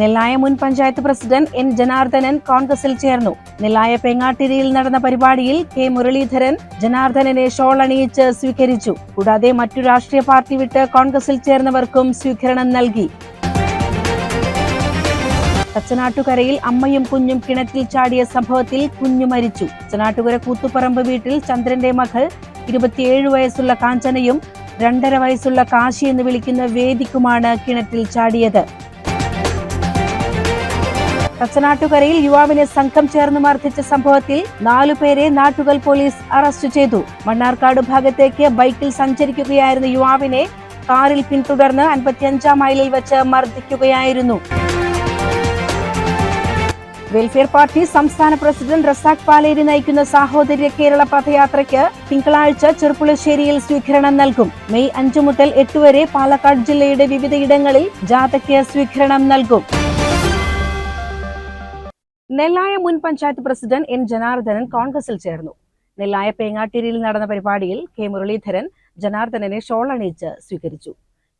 നെല്ലായ മുൻ panchayat president N Janardhanan കോൺഗ്രസിൽ ചേർന്നു. നെല്ലായ പെങ്ങാട്ടിരിയിൽ നടന്ന പരിപാടിയിൽ കെ മുരളീധരൻ ജനാർദ്ദനനെ ഷോൾ അണിയിച്ച് സ്വീകരിച്ചു. കൂടാതെ മറ്റു രാഷ്ട്രീയ പാർട്ടി വിട്ട് കോൺഗ്രസിൽ ചേർന്നവർക്കും സ്വീകരണം നൽകി. തച്ചനാട്ടുകരയിൽ അമ്മയും കുഞ്ഞും കിണറ്റിൽ ചാടിയ സംഭവത്തിൽ കുഞ്ഞു മരിച്ചു. തച്ചനാട്ടുകര കൂത്തുപറമ്പ് വീട്ടിൽ ചന്ദ്രന്റെ മകൾ ഇരുപത്തിയേഴ് വയസ്സുള്ള കാഞ്ചനയും രണ്ടര വയസ്സുള്ള കാശി എന്ന് വിളിക്കുന്ന വേദിക്കുമാണ് കിണറ്റിൽ ചാടിയത്. തച്ചനാട്ടുകരയിൽ യുവാവിനെ സംഘം ചേർന്ന് മർദ്ദിച്ച സംഭവത്തിൽ നാലുപേരെ നാട്ടുകൽ പോലീസ് അറസ്റ്റ് ചെയ്തു. മണ്ണാർക്കാട് ഭാഗത്തേക്ക് ബൈക്കിൽ സഞ്ചരിക്കുകയായിരുന്ന യുവാവിനെ കാറിൽ പിന്തുടർന്ന് അൻപത്തിയഞ്ചാം മൈലിൽ വെച്ച് മർദ്ദിക്കുകയായിരുന്നു. വെൽഫെയർ പാർട്ടി സംസ്ഥാന പ്രസിഡന്റ് റസാഖ് പാലേരി നയിക്കുന്ന സാഹോദര്യ കേരള പദയാത്രയ്ക്ക് തിങ്കളാഴ്ച ചെറുപ്പുളശ്ശേരിയിൽ സ്വീകരണം നൽകും. മെയ് അഞ്ചു മുതൽ എട്ട് വരെ പാലക്കാട് ജില്ലയുടെ വിവിധയിടങ്ങളിൽ ജാഥയ്ക്ക് സ്വീകരണം നൽകും. നെല്ലായ മുൻ പഞ്ചായത്ത് പ്രസിഡന്റ് എൻ ജനാർദ്ദനൻ കോൺഗ്രസിൽ ചേർന്നു. നെല്ലായ പേങ്ങാട്ടിരിയിൽ നടന്ന പരിപാടിയിൽ കെ മുരളീധരൻ ജനാർദ്ദനനെ ഷോൾ അണിയിച്ച് സ്വീകരിച്ചു.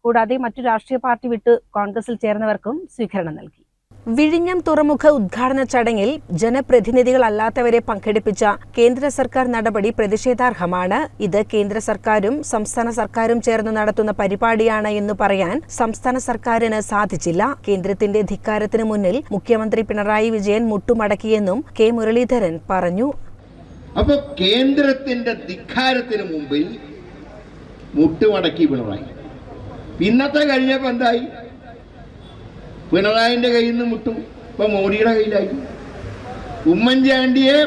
കൂടാതെ മറ്റു രാഷ്ട്രീയ പാർട്ടി വിട്ട് കോൺഗ്രസിൽ ചേർന്നവർക്കും സ്വീകരണം നൽകി. വിഴിഞ്ഞം തുറമുഖ ഉദ്ഘാടന ചടങ്ങിൽ ജനപ്രതിനിധികളല്ലാത്തവരെ പങ്കെടുപ്പിച്ച കേന്ദ്ര സർക്കാർ നടപടി പ്രതിഷേധാർഹമാണ്. ഇത് കേന്ദ്ര സർക്കാരും സംസ്ഥാന സർക്കാരും ചേർന്ന് നടത്തുന്ന പരിപാടിയാണ് എന്ന് പറയാൻ സംസ്ഥാന സർക്കാരിന് സാധിച്ചില്ല. കേന്ദ്രത്തിന്റെ ധിക്കാരത്തിന് മുന്നിൽ മുഖ്യമന്ത്രി പിണറായി വിജയൻ മുട്ടുമടക്കിയെന്നും കെ മുരളീധരൻ പറഞ്ഞു. അപ്പോൾ കേന്ദ്രത്തിന്റെ ധിക്കാരത്തിന് മുമ്പിൽ മുട്ടുമടക്കി പിണറായി. ഇന്നത്തെ കഴിഞ്ഞപ്പോ എന്തായി? പിണറായിന്റെ കയ്യിൽ നിന്ന് മുട്ടും. ഇപ്പൊ മോഡിയുടെ കയ്യിലായി ഉമ്മൻചാണ്ടിയെ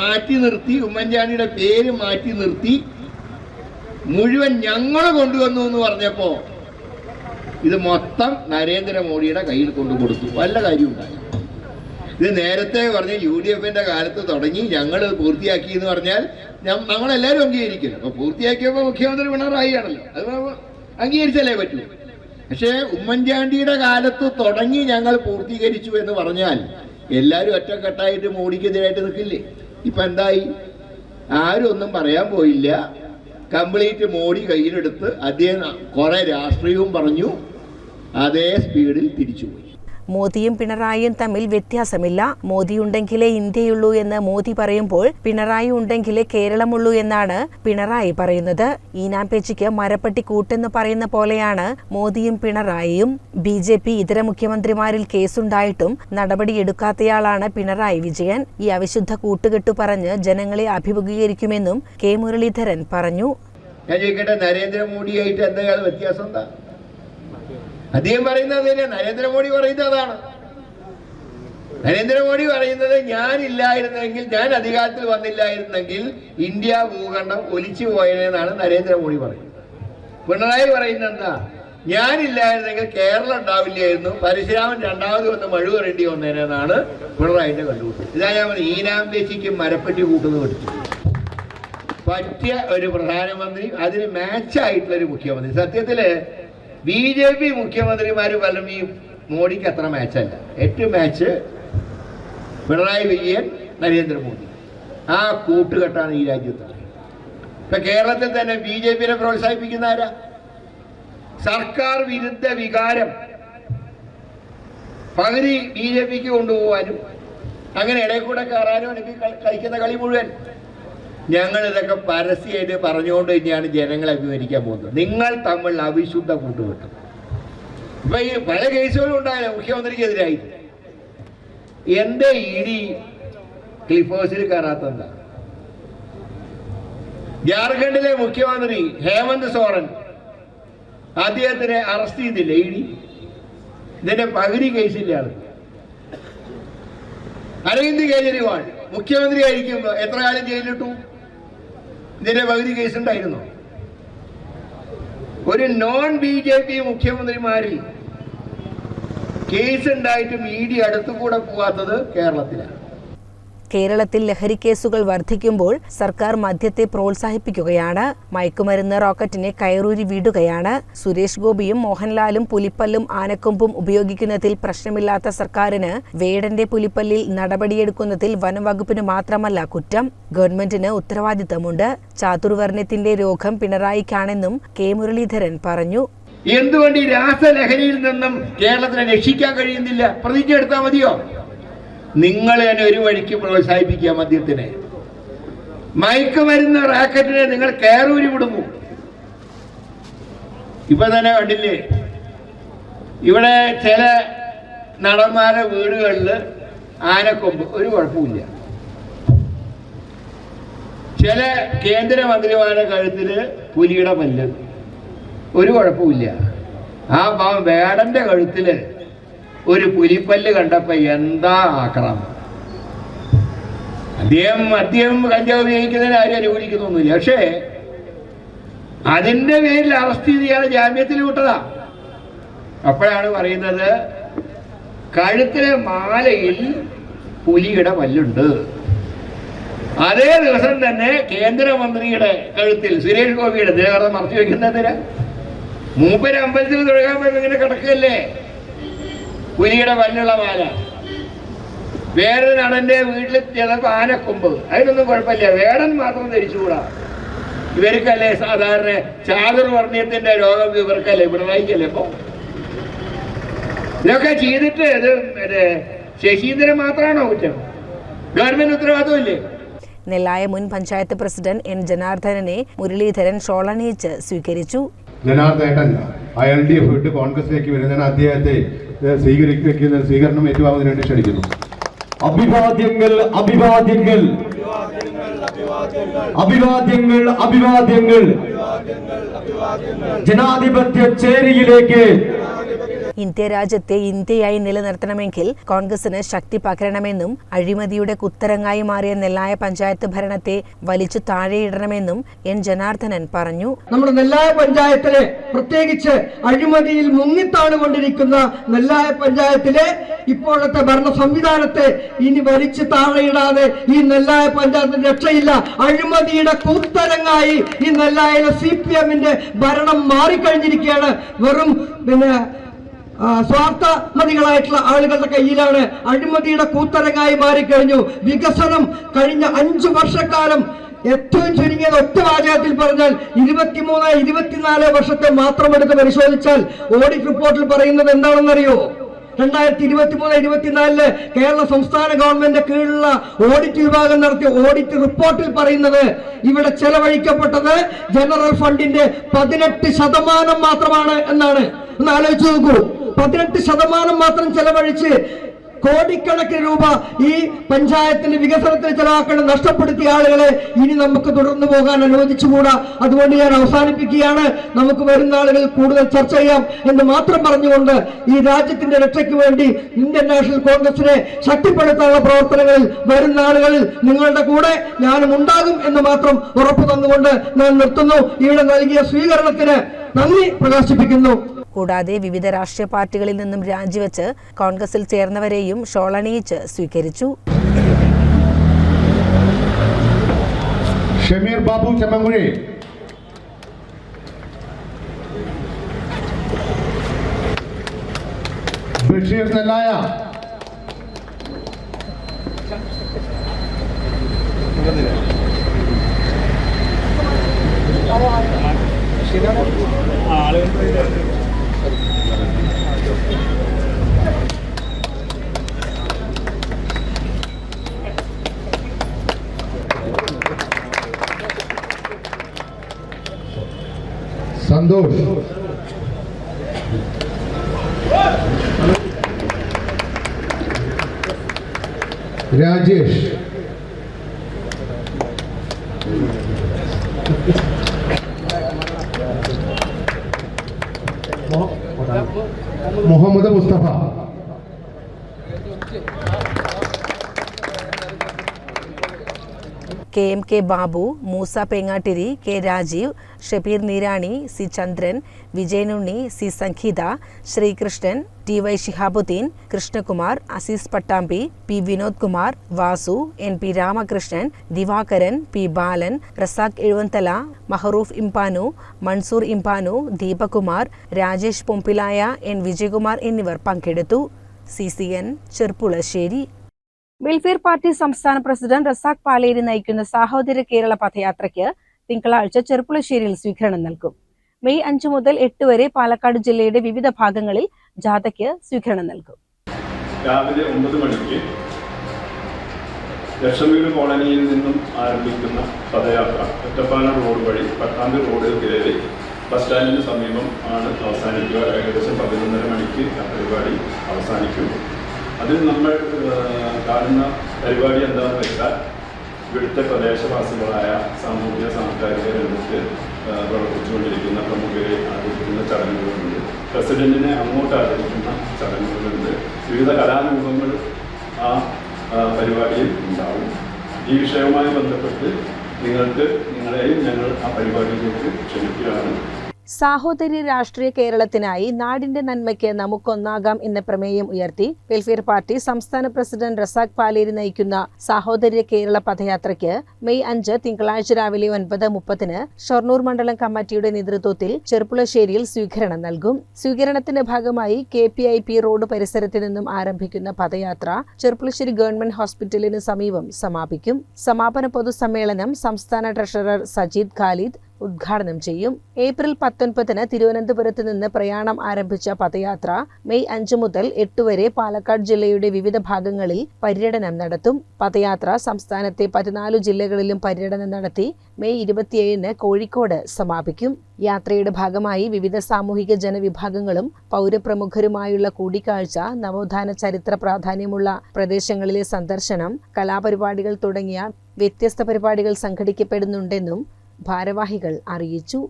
മാറ്റി നിർത്തി ഉമ്മൻചാണ്ടിയുടെ പേര് മാറ്റി നിർത്തി മുഴുവൻ ഞങ്ങൾ കൊണ്ടുവന്നു എന്ന് പറഞ്ഞപ്പോ ഇത് മൊത്തം നരേന്ദ്രമോദിയുടെ കയ്യിൽ കൊണ്ടു കൊടുത്തു. വല്ല കാര്യം ഉണ്ടായി. ഇത് നേരത്തെ പറഞ്ഞ യു ഡി എഫിന്റെ കാലത്ത് തുടങ്ങി ഞങ്ങൾ പൂർത്തിയാക്കി എന്ന് പറഞ്ഞാൽ നമ്മളെല്ലാവരും അംഗീകരിക്കില്ല. അപ്പൊ പൂർത്തിയാക്കിയപ്പോൾ മുഖ്യമന്ത്രി പിണറായി ആണല്ലോ. അത് അംഗീകരിച്ചല്ലേ പറ്റൂ? പക്ഷേ ഉമ്മൻചാണ്ടിയുടെ കാലത്ത് തുടങ്ങി ഞങ്ങൾ പൂർത്തീകരിച്ചു എന്ന് പറഞ്ഞാൽ എല്ലാവരും ഒറ്റക്കെട്ടായിട്ട് മോഡിക്കെതിരായിട്ട് നിൽക്കില്ലേ? ഇപ്പൊ എന്തായി? ആരും ഒന്നും പറയാൻ പോയില്ല. കംപ്ലീറ്റ് മോഡി കയ്യിലെടുത്ത് അദ്ദേഹം കുറെ രാഷ്ട്രീയവും പറഞ്ഞു. അതേ സ്പീഡിൽ തിരിച്ചുപോയി മോദിയും പിണറായിയും തമ്മിൽ വ്യത്യാസമില്ല. മോദി ഉണ്ടെങ്കിലേ ഇന്ത്യയുള്ളൂ എന്ന് മോദി പറയുമ്പോൾ പിണറായി ഉണ്ടെങ്കിലേ കേരളമുള്ളൂ എന്നാണ് പിണറായി പറയുന്നത്. ഈനാമ്പേച്ചിക്ക് മരപ്പട്ടി കൂട്ടെന്ന് പറയുന്ന പോലെയാണ് മോദിയും പിണറായിയും. ബി ജെ പി ഇതര മുഖ്യമന്ത്രിമാരിൽ കേസുണ്ടായിട്ടും നടപടിയെടുക്കാത്തയാളാണ് പിണറായി വിജയൻ. ഈ അവിശുദ്ധ കൂട്ടുകെട്ടു പറഞ്ഞ് ജനങ്ങളെ അഭിമുഖീകരിക്കുമെന്നും കെ മുരളീധരൻ പറഞ്ഞു. ഞാൻ ചോദിക്കട്ടെ നരേന്ദ്രമോദിയായിട്ട് എന്താ വ്യത്യാസം എന്താ അദ്ദേഹം പറയുന്നത് തന്നെ നരേന്ദ്രമോദി പറയുന്നത് അതാണ്. നരേന്ദ്രമോദി പറയുന്നത് ഞാൻ ഇല്ലായിരുന്നെങ്കിൽ ഞാൻ അധികാരത്തിൽ വന്നില്ലായിരുന്നെങ്കിൽ ഇന്ത്യ ഭൂഖണ്ഡം ഒലിച്ചു പോയതെന്നാണ് നരേന്ദ്രമോദി പറയുന്നത്. പിണറായി പറയുന്നത് എന്താ? ഞാനില്ലായിരുന്നെങ്കിൽ കേരളം ഉണ്ടാവില്ലായിരുന്നു. പരശുരാമൻ രണ്ടാമത് വന്ന് മഴ വരേണ്ടി വന്നതിനാണ് പിണറായിന്റെ കണ്ടുപിടിച്ചത് ഇതാ ഞാൻ ദേശിക്കും മരപ്പെട്ടി കൂട്ടുന്നത് പഠിച്ചു. പറ്റിയ ഒരു പ്രധാനമന്ത്രി അതിന് മാച്ചായിട്ടുള്ള ഒരു മുഖ്യമന്ത്രി. സത്യത്തിൽ ബി ജെ പി മുഖ്യമന്ത്രിമാർ പലരും ഈ മോഡിക്ക് അത്ര മാച്ചല്ല ഏറ്റവും മാച്ച് പിണറായി വിജയൻ നരേന്ദ്രമോദി. ആ കൂട്ടുകെട്ടാണ് ഈ രാജ്യത്ത്. ഇപ്പൊ കേരളത്തിൽ തന്നെ ബി ജെ പിനെ പ്രോത്സാഹിപ്പിക്കുന്ന ആരാ? സർക്കാർ വിരുദ്ധ വികാരം. പകുതി ബി ജെ പിക്ക് കൊണ്ടുപോകാനും അങ്ങനെ ഇടയിൽ കൂടെ കയറാനും എനിക്ക് കളി- കളിക്കുന്ന കളി മുഴുവൻ ഞങ്ങൾ ഇതൊക്കെ പരസ്യമായിട്ട് പറഞ്ഞുകൊണ്ട് തന്നെയാണ് ജനങ്ങളെ അഭിമുഖിക്കാൻ പോകുന്നത്. നിങ്ങൾ തമ്മിൽ അവിശുദ്ധ കൂട്ടുകെട്ടും. ഇപ്പൊ ഈ പല കേസുകളും ഉണ്ടായാലും മുഖ്യമന്ത്രിക്കെതിരായി. എന്റെ ഇടി ഡി ക്ലിഫേഴ്സിൽ കയറാത്തെന്താ ജാർഖണ്ഡിലെ മുഖ്യമന്ത്രി ഹേമന്ത് സോറൻ അദ്ദേഹത്തിനെ അറസ്റ്റ് ചെയ്തില്ല ഇ ഡി ഇതിന്റെ പകുതി കേസില്ലാണ് അരവിന്ദ് കെജ്രിവാൾ മുഖ്യമന്ത്രി ആയിരിക്കുമ്പോ എത്ര കാലം ജയിലിലിട്ടു? പകുതി കേസ് ഉണ്ടായിരുന്നു. ഒരു നോൺ ബി ജെ പി മുഖ്യമന്ത്രിമാരിൽ കേസ് ഉണ്ടായിട്ടും ഡി അടുത്തുകൂടെ പോവാത്തത് കേരളത്തിലാണ്. കേരളത്തിൽ ലഹരിക്കേസുകൾ വർദ്ധിക്കുമ്പോൾ സർക്കാർ മദ്യത്തെ പ്രോത്സാഹിപ്പിക്കുകയാണ്. മയക്കുമരുന്ന് റോക്കറ്റിനെ കയറൂരി വിടുകയാണ്. സുരേഷ് ഗോപിയും മോഹൻലാലും പുലിപ്പല്ലും ആനക്കൊമ്പും ഉപയോഗിക്കുന്നതിൽ പ്രശ്നമില്ലാത്ത സർക്കാരിന് വേടന്റെ പുലിപ്പല്ലിൽ നടപടിയെടുക്കുന്നതിൽ വനംവകുപ്പിന് മാത്രമല്ല കുറ്റം. ഗവൺമെന്റിന് ഉത്തരവാദിത്തമുണ്ട്. ചാതുർവർണത്തിന്റെ രോഗം പിണറായിക്കാണെന്നും കെ മുരളീധരൻ പറഞ്ഞു. എന്തുകൊണ്ട് ഈ രാസലഹരിയിൽ നിന്നും കേരളത്തിനെ രക്ഷിക്കാൻ കഴിയുന്നില്ല? പ്രതിജ്ഞ എടുത്താൽ മതിയോ? നിങ്ങൾ തന്നെ ഒരു വഴിക്ക് പ്രോത്സാഹിപ്പിക്കുക മദ്യത്തിനെ. മയക്കുമരുന്ന് റാക്കറ്റിനെ നിങ്ങൾ കയറൂരി വിടുന്നു ഇപ്പൊ തന്നെ കണ്ടില്ലേ? ഇവിടെ ചില നടന്മാരെ വീടുകളിൽ ആനക്കൊമ്പ് ഒരു കുഴപ്പമില്ല. ചില കേന്ദ്രമന്ത്രിമാരുടെ കഴുത്തിൽ പുലിയുടെ പല്ല് ഒരു കുഴപ്പമില്ല. ആ വേടന്റെ കഴുത്തിൽ ഒരു പുലിപ്പല്ല് കണ്ടപ്പോ എന്താ ആക്രമം? അദ്ദേഹം അദ്ദേഹം കഞ്ചാവ് ഉപയോഗിക്കുന്നതിന് ആരും അനുകൂലിക്കുന്നൊന്നുമില്ല. പക്ഷേ അതിന്റെ പേരിൽ അറസ്റ്റ് ചെയ്ത് ഇയാളെ ജാമ്യത്തിൽ വിട്ടതാ. അപ്പോഴാണ് പറയുന്നത് കഴുത്തിലെ മാലയിൽ പുലിയുടെ പല്ലുണ്ട്. അതേ ദിവസം തന്നെ കേന്ദ്രമന്ത്രിയുടെ കഴുത്തിൽ സുരേഷ് ഗോപിയുടെ ദേഹം മറച്ചു വെക്കുന്നതിന് മൂപ്പര് അമ്പലത്തിൽ തൊഴുകാൻ പോയി ഇങ്ങനെ കിടക്കുകയല്ലേ? പുലിയുടെ വല്ലുള്ള മാല. വേറൊരു നടന്റെ വീട്ടിൽ ചിലപ്പോ ആനക്കൊമ്പ്. അതിനൊന്നും കുഴപ്പമില്ല. വേടൻ മാത്രം ധരിച്ചുകൂടാ. ഇവർക്കല്ലേ സാധാരണ ചാതുർ വർണയത്തിന്റെ രോഗം ഇവർക്കല്ലേ? പിണറായിക്കല്ലേ ഇപ്പൊ? ഇതൊക്കെ ചെയ്തിട്ട് ഇത് ശശീന്ദ്രൻ മാത്രമാണോ കുറ്റം? ഗവൺമെന്റ് ഉത്തരവാദിത്വമില്ലേ? നെല്ലായ മുൻ പഞ്ചായത്ത് പ്രസിഡന്റ് എൻ ജനാർദ്ദനനെ മുരളീധരൻ ഷോളണിയിച്ച് സ്വീകരിച്ചു. ജനാർദ്ദേട്ടൻ എൽ ഡി എഫ് വിട്ട് കോൺഗ്രസിലേക്ക് വരുന്നതിന് അദ്ദേഹത്തെ സ്വീകരിക്കുന്ന സ്വീകരണം ഏറ്റുവാങ്ങുന്നതിന് വേണ്ടി ക്ഷണിക്കുന്നു. അഭിവാദ്യങ്ങൾ അഭിവാദ്യങ്ങൾ. അഭിവാദ്യങ്ങൾ അഭിവാദ്യങ്ങൾ. ജനാധിപത്യ ചേരിയിലേക്ക് ഇന്ത്യ രാജ്യത്തെ ഇന്ത്യയായി നിലനിർത്തണമെങ്കിൽ കോൺഗ്രസിന് ശക്തി പകരണമെന്നും അഴിമതിയുടെ കുത്തരങ്ങായി മാറിയ നെല്ലായ പഞ്ചായത്ത് ഭരണത്തെ വലിച്ചു താഴെയിടണമെന്നും എൻ ജനാർദ്ദനൻ പറഞ്ഞു. നമ്മുടെ നെല്ലായ പഞ്ചായത്തിലെ പ്രത്യേകിച്ച് അഴിമതിയിൽ മുങ്ങിത്താണുകൊണ്ടിരിക്കുന്ന നെല്ലായ പഞ്ചായത്തിലെ ഇപ്പോഴത്തെ ഭരണ സംവിധാനത്തെ ഇനി വലിച്ചു താഴെയിടാതെ ഈ നെല്ലായ പഞ്ചായത്തിന് രക്ഷയില്ല. അഴിമതിയുടെ കൂത്തരങ്ങായി ഈ നെല്ലായ സി പി എമ്മിന്റെ ഭരണം മാറിക്കഴിഞ്ഞിരിക്കുകയാണ്. വെറും പിന്നെ സ്വാർത്ഥമതികളായിട്ടുള്ള ആളുകളുടെ കയ്യിലാണ് അഴിമതിയുടെ കൂത്തരങ്ങായി മാറിക്കഴിഞ്ഞു. വികസനം കഴിഞ്ഞ അഞ്ചു വർഷക്കാലം ഏറ്റവും ചുരുങ്ങിയത് ഒറ്റ വാചകത്തിൽ പറഞ്ഞാൽ ഇരുപത്തിമൂന്ന് ഇരുപത്തിനാല് വർഷത്തെ മാത്രം എടുത്ത് പരിശോധിച്ചാൽ ഓഡിറ്റ് റിപ്പോർട്ടിൽ പറയുന്നത് എന്താണെന്നറിയോ? രണ്ടായിരത്തി ഇരുപത്തി മൂന്ന് ഇരുപത്തിനാലിൽ കേരള സംസ്ഥാന ഗവൺമെന്റ് കീഴിലുള്ള ഓഡിറ്റ് വിഭാഗം നടത്തിയ ഓഡിറ്റ് റിപ്പോർട്ടിൽ പറയുന്നത് ഇവിടെ ചെലവഴിക്കപ്പെട്ടത് ജനറൽ ഫണ്ടിന്റെ പതിനെട്ട് ശതമാനം മാത്രമാണ് എന്നാണ്. ഒന്ന് ആലോചിച്ച് നോക്കൂ. പതിനെട്ട് ശതമാനം മാത്രം ചെലവഴിച്ച് കോടിക്കണക്കിന് രൂപ ഈ പഞ്ചായത്തിന്റെ വികസനത്തിന് ചെലവാക്കേണ്ട നഷ്ടപ്പെടുത്തിയ ആളുകളെ ഇനി നമുക്ക് തുടർന്നു പോകാൻ അനുവദിച്ചുകൂടാ. അതുകൊണ്ട് ഞാൻ അവസാനിപ്പിക്കുകയാണ്. നമുക്ക് വരുന്ന ആളുകൾ കൂടുതൽ ചർച്ച ചെയ്യാം എന്ന് മാത്രം പറഞ്ഞുകൊണ്ട് ഈ രാജ്യത്തിന്റെ രക്ഷയ്ക്ക് വേണ്ടി ഇന്ത്യൻ നാഷണൽ കോൺഗ്രസിനെ ശക്തിപ്പെടുത്താനുള്ള പ്രവർത്തനങ്ങളിൽ വരുന്ന ആളുകളിൽ നിങ്ങളുടെ കൂടെ ഞാനും ഉണ്ടാകും എന്ന് മാത്രം ഉറപ്പു തന്നുകൊണ്ട് ഞാൻ നിർത്തുന്നു. ഇവിടെ നൽകിയ സ്വീകരണത്തിന് നന്ദി പ്രകാശിപ്പിക്കുന്നു. കൂടാതെ വിവിധ രാഷ്ട്രീയ പാർട്ടികളിൽ നിന്നും രാജിവെച്ച് കോൺഗ്രസിൽ ചേർന്നവരെയും ഷോളണിയിച്ച് സ്വീകരിച്ചു. Shameer Babu Chemmankuzhi Basheer Nellaya. Santhosh Rajesh Muhammad K Babu Moosa Pengattiri K Rajeev Shabeer Neerani C Chandran Vijayanunni C Sangeetha Sreekrishnan T Y Shihabuddin Krishnakumar Azeez Pattambi P Vinod Kumar Vasu N P Ramakrishnan Divakaran P Balan Razak Ezhuvanthala Mahroof Impanu Mansoor Impanu Deepakumar Rajesh Pombilaya N Vijayakumar എന്നിവർ പങ്കെടുത്തു. C C N Cherpulassery. Welfare party സംസ്ഥാന president Razak Paleri നയിക്കുന്ന സാഹോദര്യ കേരള പഥയാത്രയ്ക്ക് തിങ്കളാഴ്ച ചെറുപ്പുളശ്ശേരിയിൽ സ്വീകരണം നൽകും. May അഞ്ച് മുതൽ എട്ട് വരെ പാലക്കാട് ജില്ലയുടെ വിവിധ ഭാഗങ്ങളിൽ ജാഥയ്ക്ക് സ്വീകരണം നൽകും. രാവിലെ ഒമ്പത് മണിക്ക് ലക്ഷംവീട് കോളനിയിൽ നിന്നും ആരംഭിക്കുന്ന പദയാത്ര ഒറ്റപ്പാലം റോഡ് വഴി പട്ടാമ്പി റോഡിൽ കയറി ബസ് സ്റ്റാൻഡിന് സമീപം ആണ് അവസാനിക്കുക. ഏകദേശം പതിനൊന്നര മണിക്ക് ആ പരിപാടി അവസാനിക്കും. അതിൽ നമ്മൾ കാണുന്ന പരിപാടി എന്താണെന്ന് വെച്ചാൽ ഇവിടുത്തെ പ്രദേശവാസികളായ സാമൂഹ്യ സാംസ്കാരിക രംഗത്ത് പ്രവർത്തിച്ചുകൊണ്ടിരിക്കുന്ന പ്രമുഖരെ ആദരിക്കുന്ന ചടങ്ങുകളുണ്ട്. പ്രസിഡന്റിനെ അങ്ങോട്ട് ആദരിക്കുന്ന ചടങ്ങുകളുണ്ട്. വിവിധ കലാരൂപങ്ങൾ ആ, പരിപാടിയിൽ ഉണ്ടാവും. ഈ വിഷയവുമായി ബന്ധപ്പെട്ട് നിങ്ങൾക്ക് നിങ്ങളെയും ഞങ്ങൾ ആ പരിപാടിയിലേക്ക് ക്ഷണിക്കുകയാണ്. സാഹോദര്യ രാഷ്ട്രീയ കേരളത്തിനായി നാടിന്റെ നന്മയ്ക്ക് നമുക്കൊന്നാകാം എന്ന പ്രമേയം ഉയർത്തി വെൽഫെയർ പാർട്ടി സംസ്ഥാന പ്രസിഡന്റ് റസാഖ് പാലേരി നയിക്കുന്ന സാഹോദര്യ കേരള പദയാത്രയ്ക്ക് മെയ് അഞ്ച് തിങ്കളാഴ്ച രാവിലെ ഒൻപത് മുപ്പതിന് ഷൊർണൂർ മണ്ഡലം കമ്മിറ്റിയുടെ നേതൃത്വത്തിൽ ചെറുപ്പുളശ്ശേരിയിൽ സ്വീകരണം നൽകും. സ്വീകരണത്തിന്റെ ഭാഗമായി K P I P road പരിസരത്ത് നിന്നും ആരംഭിക്കുന്ന പദയാത്ര ചെറുപ്പുളശ്ശേരി ഗവൺമെന്റ് ഹോസ്പിറ്റലിന് സമീപം സമാപിക്കും. സമാപന പൊതുസമ്മേളനം സംസ്ഥാന ട്രഷറർ സജീദ് ഖാലിദ് ഉദ്ഘാടനം ചെയ്യും. ഏപ്രിൽ പത്തൊൻപതിന് തിരുവനന്തപുരത്ത് നിന്ന് പ്രയാണം ആരംഭിച്ച പദയാത്ര മെയ് അഞ്ച് മുതൽ എട്ട് വരെ പാലക്കാട് ജില്ലയുടെ വിവിധ ഭാഗങ്ങളിൽ പര്യടനം നടത്തും. പദയാത്ര സംസ്ഥാനത്തെ പതിനാല് ജില്ലകളിലും പര്യടനം നടത്തി മെയ് ഇരുപത്തിയേഴിന് കോഴിക്കോട് സമാപിക്കും. യാത്രയുടെ ഭാഗമായി വിവിധ സാമൂഹിക ജനവിഭാഗങ്ങളും പൗരപ്രമുഖരുമായുള്ള കൂടിക്കാഴ്ച നവോത്ഥാന ചരിത്ര പ്രാധാന്യമുള്ള പ്രദേശങ്ങളിലെ സന്ദർശനം കലാപരിപാടികൾ തുടങ്ങിയ വ്യത്യസ്ത പരിപാടികൾ സംഘടിക്കപ്പെടുന്നുണ്ടെന്നും ഭാരവാഹികൾ അറിയിച്ചു.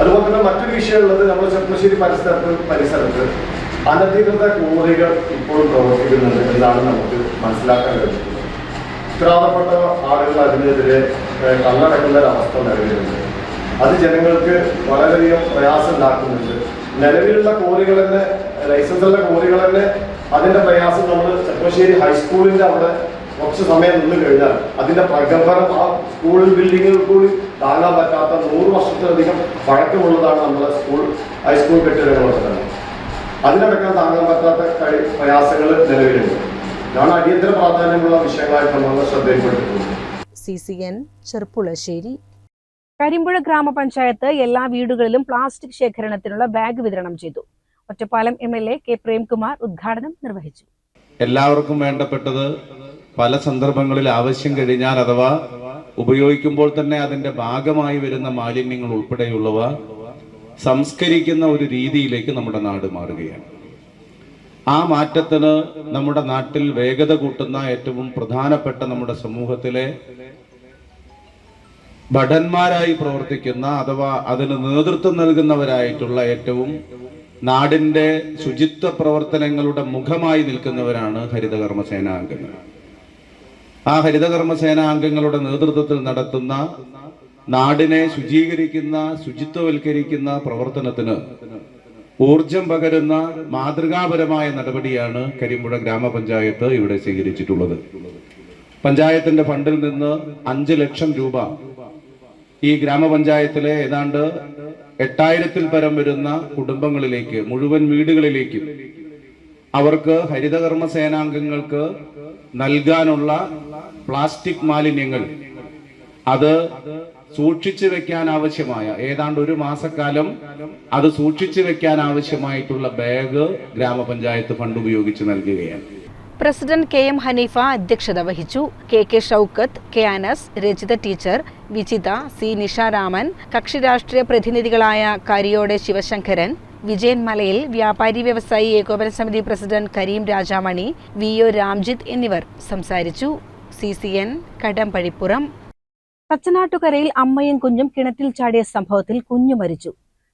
അതുപോലെ തന്നെ മറ്റൊരു വിഷയമുള്ളത് നമ്മുടെ ചെറുപ്പശ്ശേരി പരിസരത്ത് പരിസരത്ത് അനധികൃത ക്വാറികൾ ഇപ്പോൾ പ്രവർത്തിക്കുന്നുണ്ട് എന്നാണ് നമുക്ക് മനസ്സിലാക്കാൻ കഴിയുന്നത്. ഉത്തരവാദപ്പെട്ട ആളുകൾ അതിനെതിരെ കണ്ണടക്കുന്ന ഒരു അവസ്ഥ നിലവിലുണ്ട്. അത് ജനങ്ങൾക്ക് വളരെയധികം പ്രയാസം ഉണ്ടാക്കുന്നുണ്ട് നിലവിലുള്ള കോറികൾ തന്നെ ലൈസൻസുള്ള കോറികൾ തന്നെ അതിന്റെ പ്രയാസം നമ്മൾ ചെറുപ്പശ്ശേരി ഹൈസ്കൂളിന്റെ അവിടെ കുറച്ച് സമയം നിന്ന് കഴിഞ്ഞാൽ അതിന്റെ പ്രകമ്പനം ആ സ്കൂൾ ബിൽഡിങ്ങിൽ കൂടി താങ്ങാൻ പറ്റാത്ത നൂറ് വർഷത്തിലധികം പഴക്കമുള്ളതാണ് നമ്മുടെ സ്കൂൾ ഹൈസ്കൂൾ കെട്ടിടങ്ങളൊക്കെ തന്നെ അതിനടക്കം താങ്ങാൻ പറ്റാത്ത കഴി പ്രയാസങ്ങൾ നിലവിലുണ്ട്. ഇതാണ് അടിയന്തര പ്രാധാന്യമുള്ള വിഷയങ്ങളായിട്ട് നമ്മൾ ശ്രദ്ധയിൽപ്പെട്ടിട്ടുണ്ട് C C N Cherpulassery Karimpuzha ഗ്രാമപഞ്ചായത്ത് എല്ലാ വീടുകളിലും പ്ലാസ്റ്റിക് ശേഖരണത്തിനുള്ള ബാഗ് വിതരണം ചെയ്തു. Ottapalam M L A K Premkumar ഉദ്ഘാടനം നിർവഹിച്ചു. എല്ലാവർക്കും വേണ്ടപ്പെട്ടത് പല സന്ദർഭങ്ങളിൽ ആവശ്യം കഴിഞ്ഞാൽ അഥവാ ഉപയോഗിക്കുമ്പോൾ തന്നെ അതിന്റെ ഭാഗമായി വരുന്ന മാലിന്യങ്ങൾ ഉൾപ്പെടെയുള്ളവ സംസ്കരിക്കുന്ന ഒരു രീതിയിലേക്ക് നമ്മുടെ നാട് മാറുകയാണ്. ആ മാറ്റത്തിന് നമ്മുടെ നാട്ടിൽ വേഗത കൂട്ടുന്ന ഏറ്റവും പ്രധാനപ്പെട്ട നമ്മുടെ സമൂഹത്തിലെ ഭടന്മാരായി പ്രവർത്തിക്കുന്ന അഥവാ അതിന് നേതൃത്വം നൽകുന്നവരായിട്ടുള്ള ഏറ്റവും നാടിന്റെ ശുചിത്വ പ്രവർത്തനങ്ങളുടെ മുഖമായി നിൽക്കുന്നവരാണ് ഹരിതകർമ്മ സേനാംഗങ്ങൾ ആ ഹരിതകർമ്മ സേനാംഗങ്ങളുടെ നേതൃത്വത്തിൽ നടത്തുന്ന നാടിനെ ശുചീകരിക്കുന്ന ശുചിത്വവൽക്കരിക്കുന്ന പ്രവർത്തനത്തിന് ഊർജം പകരുന്ന മാതൃകാപരമായ നടപടിയാണ് കരിമ്പുഴ ഗ്രാമപഞ്ചായത്ത് ഇവിടെ സ്വീകരിച്ചിട്ടുള്ളത്. പഞ്ചായത്തിന്റെ ഫണ്ടിൽ നിന്ന് അഞ്ച് ലക്ഷം രൂപ ഈ ഗ്രാമപഞ്ചായത്തിലെ ഏതാണ്ട് എട്ടായിരത്തിൽ പരം വരുന്ന കുടുംബങ്ങളിലേക്ക് മുഴുവൻ വീടുകളിലേക്കും അവർക്ക് ഹരിതകർമ്മ സേനാംഗങ്ങൾക്ക് നൽകാനുള്ള പ്ലാസ്റ്റിക് മാലിന്യങ്ങൾ. അത് സൂക്ഷിച്ചു വെക്കാൻ ആവശ്യമായ ഏതാണ്ട് ഒരു മാസക്കാലം അത് സൂക്ഷിച്ചു വെക്കാൻ ആവശ്യമായിട്ടുള്ള ബാഗ് ഗ്രാമപഞ്ചായത്ത് ഫണ്ട് ഉപയോഗിച്ച് നൽകുകയാണ്. പ്രസിഡന്റ് കെ എം ഹനീഫ അധ്യക്ഷത വഹിച്ചു. K K Shoukath K Anas Rachitha teacher Vijitha C Nisharaman കക്ഷി രാഷ്ട്രീയ പ്രതിനിധികളായ കരിയോടെ ശിവശങ്കരൻ വിജയൻ മലയിൽ വ്യാപാരി വ്യവസായി ഏകോപന സമിതി president Kareem Rajamani V O Ramjith എന്നിവർ സംസാരിച്ചു. C C N Kadambazhipuram. തച്ചനാട്ടുകരയിൽ അമ്മയും കുഞ്ഞും കിണറ്റിൽ ചാടിയ സംഭവത്തിൽ കുഞ്ഞു മരിച്ചു.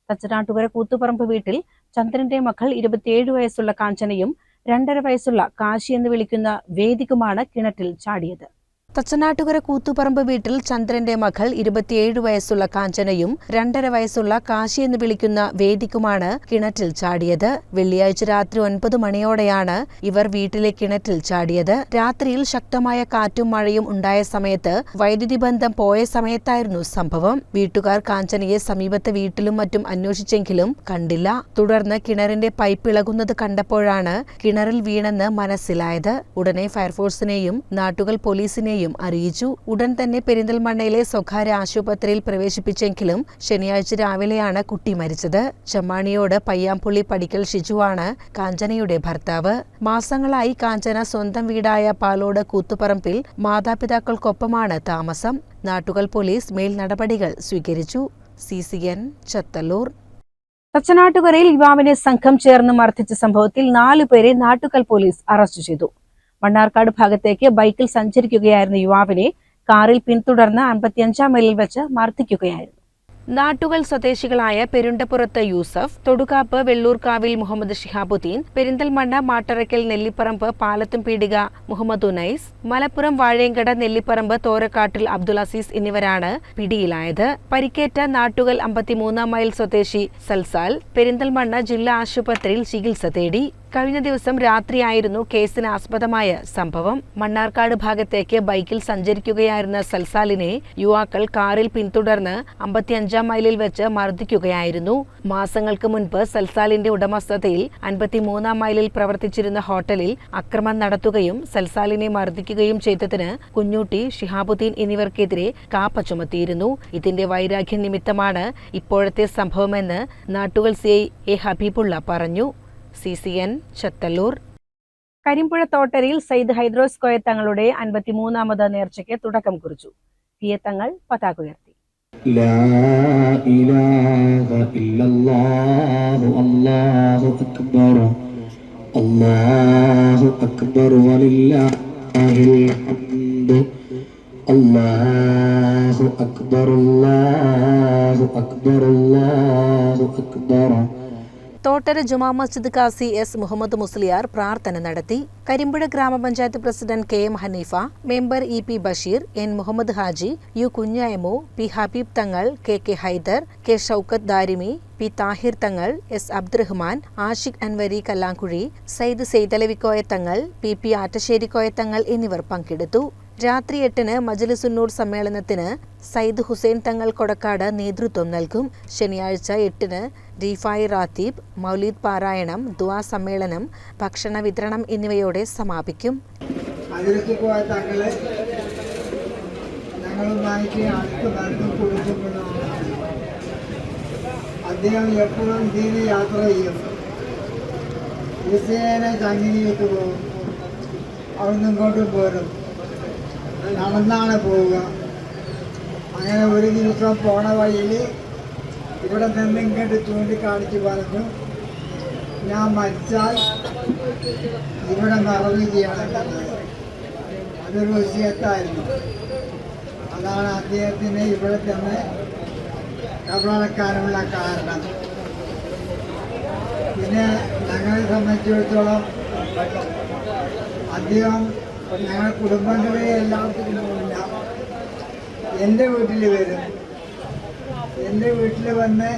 തച്ചനാട്ടുകര കൂത്തുപറമ്പ് വീട്ടിൽ ചന്ദ്രന്റെ മക്കൾ ഇരുപത്തിയേഴ് വയസ്സുള്ള കാഞ്ചനയും രണ്ടര വയസ്സുള്ള കാശി എന്ന് വിളിക്കുന്ന വേദികുമാണ് കിണറ്റിൽ ചാടിയത്. തച്ചനാട്ടുകര കൂത്തുപറമ്പ് വീട്ടിൽ ചന്ദ്രന്റെ മകൾ ഇരുപത്തിയേഴ് വയസ്സുള്ള കാഞ്ചനയും രണ്ടര വയസ്സുള്ള കാശി എന്ന് വിളിക്കുന്ന വേദിക്കുമാണ് കിണറ്റിൽ ചാടിയത്. വെള്ളിയാഴ്ച രാത്രി ഒൻപത് മണിയോടെയാണ് ഇവർ വീട്ടിലെ കിണറ്റിൽ ചാടിയത്. രാത്രിയിൽ ശക്തമായ കാറ്റും മഴയും ഉണ്ടായ സമയത്ത് വൈദ്യുതി ബന്ധം പോയ സമയത്തായിരുന്നു സംഭവം. വീട്ടുകാർ കാഞ്ചനയെ സമീപത്തെ വീട്ടിലും മറ്റും അന്വേഷിച്ചെങ്കിലും കണ്ടില്ല. തുടർന്ന് കിണറിന്റെ പൈപ്പ് ഇളകുന്നത് കണ്ടപ്പോഴാണ് കിണറിൽ വീണെന്ന് മനസ്സിലായത്. ഉടനെ ഫയർഫോഴ്സിനെയും നാട്ടുകൾ പോലീസിനെയും അറിയിച്ചു. ഉടൻ തന്നെ പെരിന്തൽമണ്ണയിലെ സ്വകാര്യ ആശുപത്രിയിൽ പ്രവേശിപ്പിച്ചെങ്കിലും ശനിയാഴ്ച രാവിലെയാണ് കുട്ടി മരിച്ചത്. ചെമ്മാണിയോട് പയ്യാമ്പുള്ളി പടിക്കൽ ഷിജുവാണ് കാഞ്ചനയുടെ ഭർത്താവ്. മാസങ്ങളായി കാഞ്ചന സ്വന്തം വീടായ പാലോട് കൂത്തുപറമ്പിൽ മാതാപിതാക്കൾക്കൊപ്പമാണ് താമസം. നാട്ടുകൾ പോലീസ് മേൽ നടപടികൾ സ്വീകരിച്ചു. C C N Chathallur. തച്ചനാട്ടുകരയിൽ യുവാവിനെ സംഘം ചേർന്ന് മർദ്ദിച്ച സംഭവത്തിൽ നാലുപേരെ നാട്ടുകൽ പോലീസ് അറസ്റ്റ് ചെയ്തു. മണ്ണാർക്കാട് ഭാഗത്തേക്ക് ബൈക്കിൽ സഞ്ചരിക്കുകയായിരുന്ന യുവാവിനെ കാറിൽ പിന്തുടർന്ന് അമ്പത്തിയഞ്ചാം മൈലിൽ വെച്ച് മർദ്ദിക്കുകയായിരുന്നു. നാട്ടുകൾ സ്വദേശികളായ പെരുണ്ടപ്പുറത്ത് യൂസഫ് തൊടുകാപ്പ് വെള്ളൂർക്കാവിൽ മുഹമ്മദ് ഷിഹാബുദ്ദീൻ പെരിന്തൽമണ്ണ മാട്ടറയ്ക്കൽ നെല്ലിപ്പറമ്പ് പാലത്തും പീടിക മുഹമ്മദ് ഉനൈസ് മലപ്പുറം വാഴയങ്കട നെല്ലിപ്പറമ്പ് തോരക്കാട്ടിൽ അബ്ദുൽ അസീസ് എന്നിവരാണ് പിടിയിലായത്. പരിക്കേറ്റ നാട്ടുകൽ അമ്പത്തിമൂന്നാം മൈൽ സ്വദേശി സൽസാൽ പെരിന്തൽമണ്ണ ജില്ലാ ആശുപത്രിയിൽ ചികിത്സ തേടി. കഴിഞ്ഞ ദിവസം രാത്രിയായിരുന്നു കേസിന് ആസ്പദമായ സംഭവം. മണ്ണാർക്കാട് ഭാഗത്തേക്ക് ബൈക്കിൽ സഞ്ചരിക്കുകയായിരുന്ന സൽസാലിനെ യുവാക്കൾ കാറിൽ പിന്തുടർന്ന് അമ്പത്തിയഞ്ചാം മൈലിൽ വെച്ച് മർദ്ദിക്കുകയായിരുന്നു. മാസങ്ങൾക്ക് മുൻപ് സൽസാലിന്റെ ഉടമസ്ഥതയിൽ അൻപത്തിമൂന്നാം മൈലിൽ പ്രവർത്തിച്ചിരുന്ന ഹോട്ടലിൽ അക്രമം നടത്തുകയും സൽസാലിനെ മർദ്ദിക്കുകയും ചെയ്തതിന് കുഞ്ഞൂട്ടി ഷിഹാബുദ്ദീൻ എന്നിവർക്കെതിരെ കാപ്പ ചുമത്തിയിരുന്നു. ഇതിന്റെ വൈരാഗ്യ നിമിത്തമാണ് ഇപ്പോഴത്തെ സംഭവമെന്ന് നാട്ടുകൾ സി എ ഹബീബുള്ള പറഞ്ഞു. C C N Chathallur. Karimpuzha തോട്ടരിയിൽ Sayyid Hydros കോയത്തങ്ങളുടെ അൻപത്തിമൂന്നാമത് നേർച്ചയ്ക്ക് തുടക്കം കുറിച്ചു. പി പതാക ഉയർത്തി. അള്ളാഹു അക്ബർ. അള്ളാഹു അക്ബർ അള്ളാഹു അക്ബർ. തോട്ടര ജുമാ മസ്ജിദ് കാസി എസ് മുഹമ്മദ് മുസ്ലിയാർ പ്രാർത്ഥന നടത്തി. Karimpuzha grama panchayat president K M Hanifa member E P Basheer N Muhammad Haji U Kunjayamu P Habib Thangal K K Haidar K Shoukath Darimi P Thahir Thangal S Abdurahman Ashiq Anvari Kallankuzhi Sayyid Seythalavikoya Thangal P P ആറ്റശ്ശേരിക്കോയ തങ്ങൾ എന്നിവർ പങ്കെടുത്തു. രാത്രി എട്ടിന് മജലിസുന്നൂർ സമ്മേളനത്തിന് സയ്യിദ് ഹുസൈൻ തങ്ങൾ കൊടക്കാട് നേതൃത്വം നൽകും. ശനിയാഴ്ച എട്ടിന് റീഫായി റാത്തീബ് മൗലീദ് പാരായണം ദുആ സമ്മേളനം ഭക്ഷണ വിതരണം എന്നിവയോടെ സമാപിക്കും. അതിലേക്ക് തങ്ങൾ ഞങ്ങളുമായിട്ട് അടുത്ത് ബന്ധം കൊടുക്കുന്നതാണ് അദ്ദേഹം എപ്പോഴും ഇതിൽ യാത്ര ചെയ്യും. ദിവസേന ചങ്ങിനിയിട്ട് പോകും. അവിടുന്ന് ഇങ്ങോട്ടും പോരും. നടന്നാണ് പോവുക. അങ്ങനെ ഒരു ദിവസം പോണ വഴിയിൽ ഇവിടെ നിന്ന് ഇങ്ങോട്ട് ചൂണ്ടിക്കാണിച്ച് പറഞ്ഞു ഞാൻ മരിച്ചാൽ ഇവിടെ നിറവുകയാണ് അതൊരു വിഷയത്തായിരുന്നു. അതാണ് അദ്ദേഹത്തിന് ഇവിടെ തന്നെ കബളക്കാനുള്ള കാരണം. പിന്നെ ഞങ്ങളെ സംബന്ധിച്ചിടത്തോളം അദ്ദേഹം ഞങ്ങളുടെ കുടുംബങ്ങളെ എല്ലാവർക്കും എന്റെ വീട്ടിൽ വരും. എന്റെ വീട്ടിൽ വന്ന്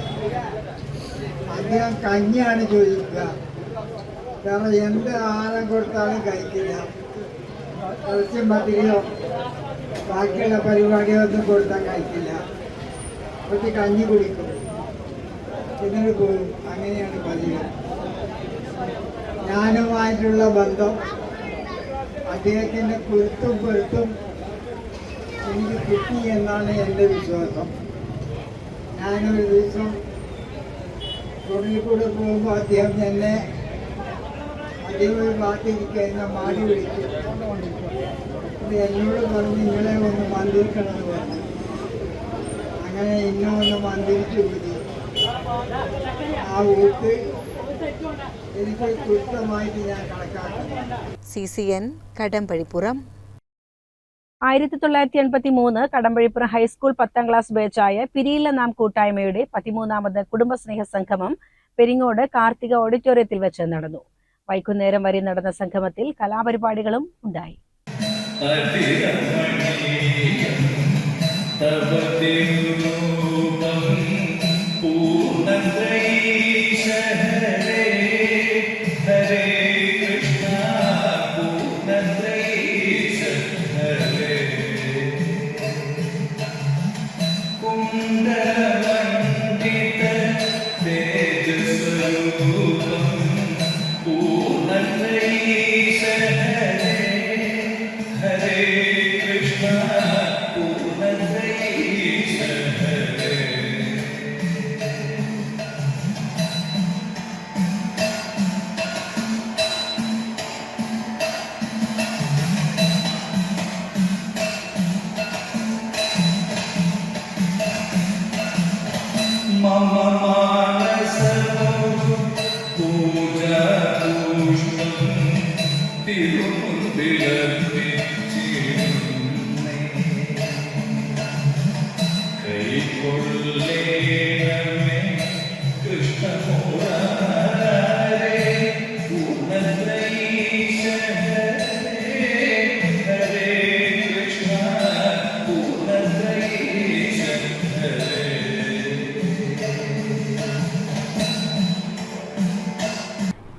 അദ്ദേഹം കഞ്ഞിയാണ് ചോദിക്കുക. കാരണം എന്ത് ആഹാരം കൊടുത്താലും കഴിക്കില്ല. പരസ്യം പത്തിരിയോ ബാക്കിയുള്ള പരിപാടിയൊന്നും കൊടുത്താൽ കഴിക്കില്ല. കുറച്ച് കഞ്ഞി കുടിക്കും. എന്നിട്ട് പോകും അങ്ങനെയാണ് പതിവ്. ഞാനുമായിട്ടുള്ള ബന്ധം അദ്ദേഹത്തിന്റെ കുരുത്തും പൊരുത്തും എനിക്ക് കിട്ടി എന്നാണ് എന്റെ വിശ്വാസം. ഞാനൊരു ദിവസം തൊഴിൽ കൂടെ പോകുമ്പോൾ അദ്ദേഹം എന്നെ അദ്ദേഹം ഒരു മാടി വിളിച്ചു ഇത് എന്നോട് പറഞ്ഞ് നിങ്ങളെ ഒന്ന് മന്ദിരിക്കണമെന്ന് പറഞ്ഞു. അങ്ങനെ ഇന്നെ ഒന്ന് മന്ദിരിച്ചു വിളി ആ ഊക്ക് എനിക്ക് കൃത്യമായിട്ട് ഞാൻ കണക്കാക്കുന്നു. C C N Kadambazhipuram. ആയിരത്തി തൊള്ളായിരത്തി എൺപത്തി മൂന്ന് കടമ്പഴിപ്പുറം ഹൈസ്കൂൾ പത്താം ക്ലാസ് ബാച്ചായ പിരിയില്ല നാം കൂട്ടായ്മയുടെ പതിമൂന്നാമത് കുടുംബസ്നേഹ സംഗമം പെരിങ്ങോട് കാർത്തിക ഓഡിറ്റോറിയത്തിൽ വെച്ച് നടന്നു. വൈകുന്നേരം വരെ നടന്ന സംഗമത്തിൽ കലാപരിപാടികളും ഉണ്ടായി.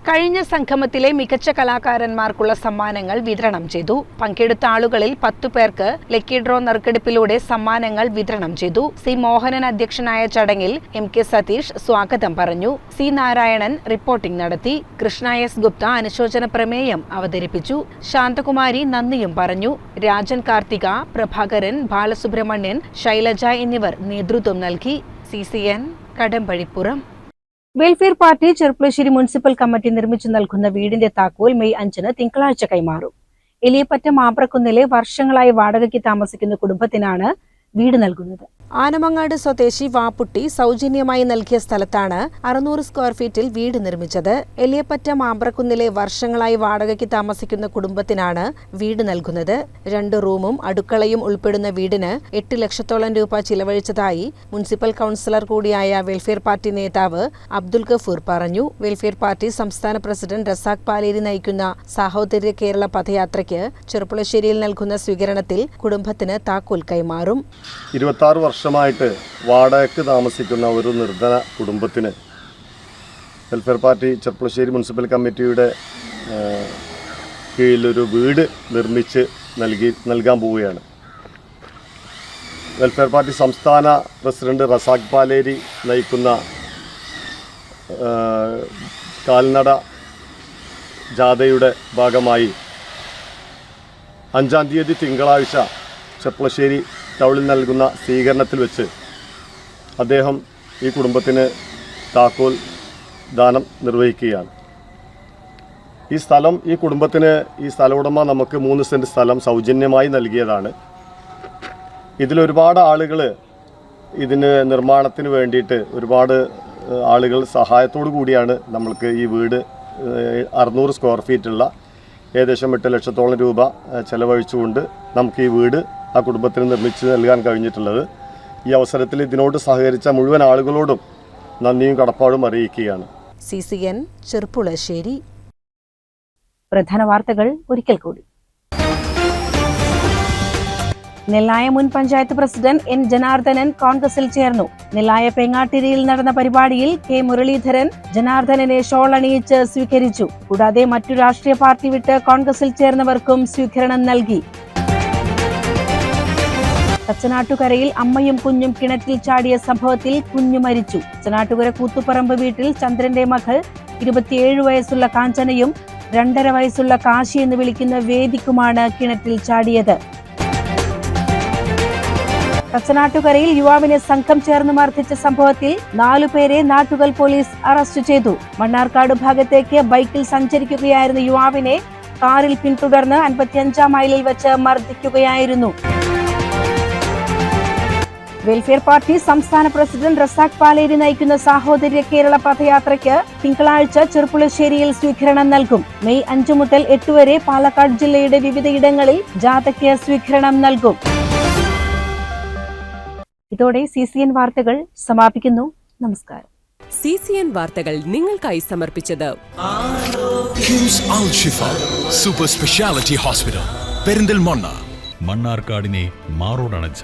കഴിഞ്ഞ സംഗമത്തിലെ മികച്ച കലാകാരന്മാർക്കുള്ള സമ്മാനങ്ങൾ വിതരണം ചെയ്തു. പങ്കെടുത്ത ആളുകളിൽ പത്തു പേർക്ക് ലക്കി ഡ്രോ നറുക്കെടുപ്പിലൂടെ സമ്മാനങ്ങൾ വിതരണം ചെയ്തു. സി മോഹനൻ അധ്യക്ഷനായ ചടങ്ങിൽ എം കെ സതീഷ് സ്വാഗതം പറഞ്ഞു. സി നാരായണൻ റിപ്പോർട്ടിംഗ് നടത്തി. കൃഷ്ണ എസ് ഗുപ്ത അനുശോചന പ്രമേയം അവതരിപ്പിച്ചു. ശാന്തകുമാരി നന്ദിയും പറഞ്ഞു. രാജൻ കാർത്തിക പ്രഭാകരൻ ബാലസുബ്രഹ്മണ്യൻ ശൈലജ എന്നിവർ നേതൃത്വം നൽകി. C C N Kadambazhipuram. Welfare party Cherpulassery municipal committee നിർമ്മിച്ചു നൽകുന്ന വീടിന്റെ താക്കോൽ മെയ് അഞ്ചിന് തിങ്കളാഴ്ച കൈമാറും. എലിയപ്പറ്റം ആമ്പ്രക്കുന്നിലെ വർഷങ്ങളായി വാടകയ്ക്ക് താമസിക്കുന്ന കുടുംബത്തിനാണ് വീട് നൽകുന്നത്. ആനമങ്ങാട് സ്വദേശി വാപ്പുട്ടി സൗജന്യമായി നൽകിയ സ്ഥലത്താണ് അറുന്നൂറ് സ്ക്വയർ ഫീറ്റിൽ വീട് നിർമ്മിച്ചത്. എലിയപ്പറ്റ മാമ്പ്രക്കുന്നിലെ വർഷങ്ങളായി വാടകയ്ക്ക് താമസിക്കുന്ന കുടുംബത്തിനാണ് വീട് നൽകുന്നത്. രണ്ട് റൂമും അടുക്കളയും ഉൾപ്പെടുന്ന വീടിന് എട്ട് ലക്ഷത്തോളം രൂപ ചിലവഴിച്ചതായി മുനിസിപ്പൽ കൌൺസിലർ കൂടിയായ വെൽഫെയർ പാർട്ടി നേതാവ് അബ്ദുൽ ഗഫൂർ പറഞ്ഞു. വെൽഫെയർ പാർട്ടി സംസ്ഥാന പ്രസിഡന്റ് റസാഖ് പാലേരി നയിക്കുന്ന സാഹോദര്യ കേരള പദയാത്രയ്ക്ക് ചെറുപ്പുളശ്ശേരിയിൽ നൽകുന്ന സ്വീകരണത്തിൽ കുടുംബത്തിന് താക്കോൽ കൈമാറും. ഇരുപത്താറ് വർഷമായിട്ട് വാടകയ്ക്ക് താമസിക്കുന്ന ഒരു നിർധന കുടുംബത്തിന് വെൽഫെയർ പാർട്ടി ചെർപ്പളശ്ശേരി മുനിസിപ്പൽ കമ്മിറ്റിയുടെ കീഴിലൊരു വീട് നിർമ്മിച്ച് നൽകി നൽകാൻ പോവുകയാണ്. വെൽഫെയർ പാർട്ടി സംസ്ഥാന പ്രസിഡന്റ് റസാഖ് പാലേരി നയിക്കുന്ന കാൽനട ജാഥയുടെ ഭാഗമായി അഞ്ചാം തീയതി തിങ്കളാഴ്ച ചെപ്പളശ്ശേരി ടൗണിൽ നൽകുന്ന സ്വീകരണത്തിൽ വെച്ച് അദ്ദേഹം ഈ കുടുംബത്തിന് താക്കോൽ ദാനം നിർവഹിക്കുകയാണ്. ഈ സ്ഥലം ഈ കുടുംബത്തിന് ഈ സ്ഥലമുടമ നമുക്ക് മൂന്ന് സെന്റ് സ്ഥലം സൗജന്യമായി നൽകിയതാണ്. ഇതിലൊരുപാട് ആളുകൾ ഇതിന് നിർമ്മാണത്തിന് വേണ്ടിയിട്ട് ഒരുപാട് ആളുകൾ സഹായത്തോടു കൂടിയാണ് നമ്മൾക്ക് ഈ വീട് അറുന്നൂറ് സ്ക്വയർ ഫീറ്റുള്ള ഏകദേശം എട്ട് ലക്ഷത്തോളം രൂപ ചെലവഴിച്ചുകൊണ്ട് നമുക്ക് ഈ വീട് ആ കുടുംബത്തിന് നിർമ്മിച്ച് നൽകാൻ കഴിഞ്ഞിട്ടുള്ളത്. ഈ അവസരത്തിൽ ഇതിനോട് സഹകരിച്ച മുഴുവൻ ആളുകളോടും നന്ദിയും കടപ്പാടും അറിയിക്കുകയാണ്. സി സി എൻ ചെറുപ്പുളശ്ശേരി പ്രധാന വാർത്തകൾ ഒരിക്കൽ കൂടി. നെല്ലായ മുൻ പഞ്ചായത്ത് പ്രസിഡന്റ് എൻ ജനാർദ്ദനൻ കോൺഗ്രസിൽ ചേർന്നു. നെല്ലായ പെങ്ങാട്ടിരിയിൽ നടന്ന പരിപാടിയിൽ കെ മുരളീധരൻ ജനാർദ്ദനനെ ഷോൾ അണിയിച്ച് സ്വീകരിച്ചു. കൂടാതെ മറ്റു രാഷ്ട്രീയ പാർട്ടി വിട്ട് കോൺഗ്രസിൽ ചേർന്നവർക്കും സ്വീകരണം നൽകി. തച്ചനാട്ടുകരയിൽ അമ്മയും കുഞ്ഞും കിണറ്റിൽ ചാടിയ സംഭവത്തിൽ കുഞ്ഞു മരിച്ചു. തച്ചനാട്ടുകര കൂത്തുപറമ്പ് വീട്ടിൽ ചന്ദ്രന്റെ മകൾ ഇരുപത്തിയേഴ് വയസ്സുള്ള കാഞ്ചനയും രണ്ടര വയസ്സുള്ള കാശി എന്ന് വിളിക്കുന്ന വേദിക്കുമാണ് കിണറ്റിൽ ചാടിയത്. തച്ചനാട്ടുകരയിൽ യുവാവിനെ സംഘം ചേർന്ന് മർദ്ദിച്ച സംഭവത്തിൽ നാലുപേരെ നാട്ടുകൽ പോലീസ് അറസ്റ്റ് ചെയ്തു. മണ്ണാർക്കാട് ഭാഗത്തേക്ക് ബൈക്കിൽ സഞ്ചരിക്കുകയായിരുന്ന യുവാവിനെ കാറിൽ പിന്തുടർന്ന് അൻപത്തിയഞ്ചാം മൈലിൽ വെച്ച് മർദ്ദിക്കുകയായിരുന്നു. വെൽഫെയർ പാർട്ടി സംസ്ഥാന പ്രസിഡന്റ് റസാഖ് പാലേരി നയിക്കുന്ന സാഹോദര്യ കേരള പദയാത്രയ്ക്ക് തിങ്കളാഴ്ച ചെറുപ്പുളശ്ശേരിയിൽ സ്വീകരണം നൽകും. മെയ് അഞ്ചു മുതൽ എട്ട് വരെ പാലക്കാട് ജില്ലയുടെ വിവിധയിടങ്ങളിൽ ജാഥയ്ക്ക് സ്വീകരണം നൽകും. ഇതോടെ സി സി എൻ വാർത്തകൾ സമാപിക്കുന്നു. നമസ്കാരം. സി സി എൻ വാർത്തകൾ നിങ്ങൾക്കായി സമർപ്പിച്ചത് super speciality hospital Super Speciality Perinthalmanna മണ്ണാർക്കാടിനെ മാറോടണച്ച